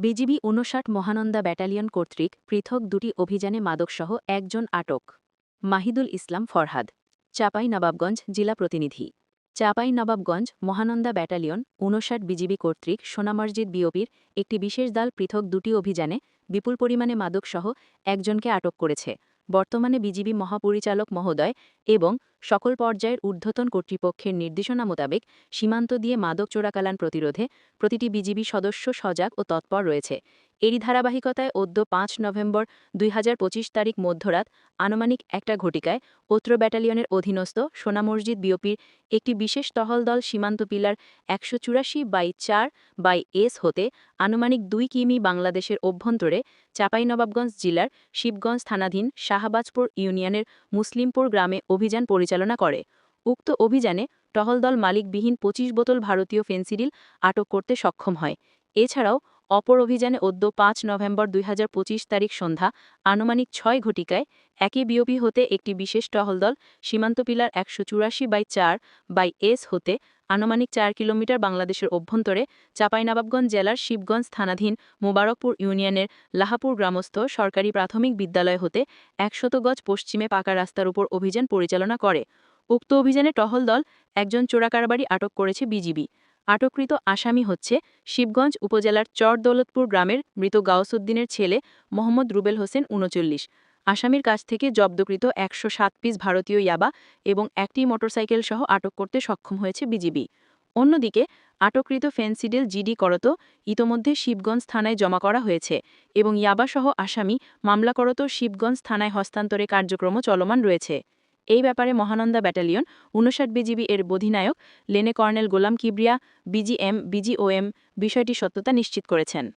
BGB ঊনষাট Mahananda battalion কর্তৃক পৃথক দুটি অভিযানে মাদকসহ একজন আটক। মাহিদুল ইসলাম ফরহাদ। চাপাই নবাবগঞ্জ জেলা প্রতিনিধি। চাপাই নবাবগঞ্জ মহানন্দা ব্যাটালিয়ন ঊনষাট বিজিবি কর্তৃক সোনামসজিদ বিওপির একটি বিশেষ দল পৃথক দুটি অভিযানে বিপুল পরিমাণে মাদকসহ একজনকে আটক করেছে। বর্তমানে বিজিবি মহাপরিচালক মহোদয় এবং সকল পর্যায়ের ঊর্ধ্বতন কর্তৃপক্ষের নির্দেশনা মোতাবেক সীমান্ত দিয়ে মাদক চোরাকালান প্রতিরোধে প্রতিটি বিজিবি সদস্য সজাগ ও তৎপর রয়েছে। এরই ধারাবাহিকতায় অদ্য পাঁচ নভেম্বর দুই হাজার পঁচিশ তারিখ মধ্যরাত আনুমানিক একটা ঘটিকায় ওত্র ব্যাটালিয়নের অধীনস্থ সোনা মসজিদ বিওপির একটি বিশেষ টহল দল সীমান্ত পিলার একশো চুরাশি বাই চার বাই এস হতে আনুমানিক দুই কিমি বাংলাদেশের অভ্যন্তরে চাঁপাইনবাবগঞ্জ জেলার শিবগঞ্জ থানাধীন শাহবাজপুর ইউনিয়নের মুসলিমপুর গ্রামে অভিযান পরিচালনা করে। উক্ত অভিযানে টহলদল মালিকবিহীন পঁচিশ বোতল ভারতীয় ফেন্সিডিল আটক করতে সক্ষম হয়। এছাড়াও অপর অভিযানে অদ্য পাঁচ নভেম্বর দুই হাজার পঁচিশ তারিখ সন্ধ্যা, আনুমানিক ছয় ঘটিকায় একই বিওপি হতে একটি বিশেষ টহলদল সীমান্ত পিলার একশো চুরাশি বাই চার বাই এস হতে আনুমানিক চার কিলোমিটার বাংলাদেশের অভ্যন্তরে চাঁপাইনবাবগঞ্জ জেলার শিবগঞ্জ থানাধীন মোবারকপুর ইউনিয়নের লাহাপুর গ্রামস্থ সরকারি প্রাথমিক বিদ্যালয় হতে একশত গজ পশ্চিমে পাকা রাস্তার উপর অভিযান পরিচালনা করে। উক্ত অভিযানে টহল দল একজন চোরাকারবারি আটক করেছে বিজিবি। আটককৃত আসামি হচ্ছে শিবগঞ্জ উপজেলার চর দৌলতপুর গ্রামের মৃত গাউসুদ্দিনের ছেলে মোহাম্মদ রুবেল হোসেন উনচল্লিশ। আসামির কাছ থেকে জব্দকৃত একশো সাত পিস ভারতীয় ইয়াবা এবং একটি মোটরসাইকেল সহ আটক করতে সক্ষম হয়েছে বিজিবি। অন্যদিকে, আটককৃত ফেন্সিডেল জিডি করত ইতোমধ্যে শিবগঞ্জ থানায় জমা করা হয়েছে এবং ইয়াবাসহ আসামি মামলা করত শিবগঞ্জ থানায় হস্তান্তরে কার্যক্রম চলমান রয়েছে। এই ব্যাপারে মহানন্দা ব্যাটালিয়ন উনষাট বিজিবি এর বধিনায়ক লেনে colonel Golam Kibria, BGM, BGOM বিষয়টি সত্যতা নিশ্চিত করেছেন।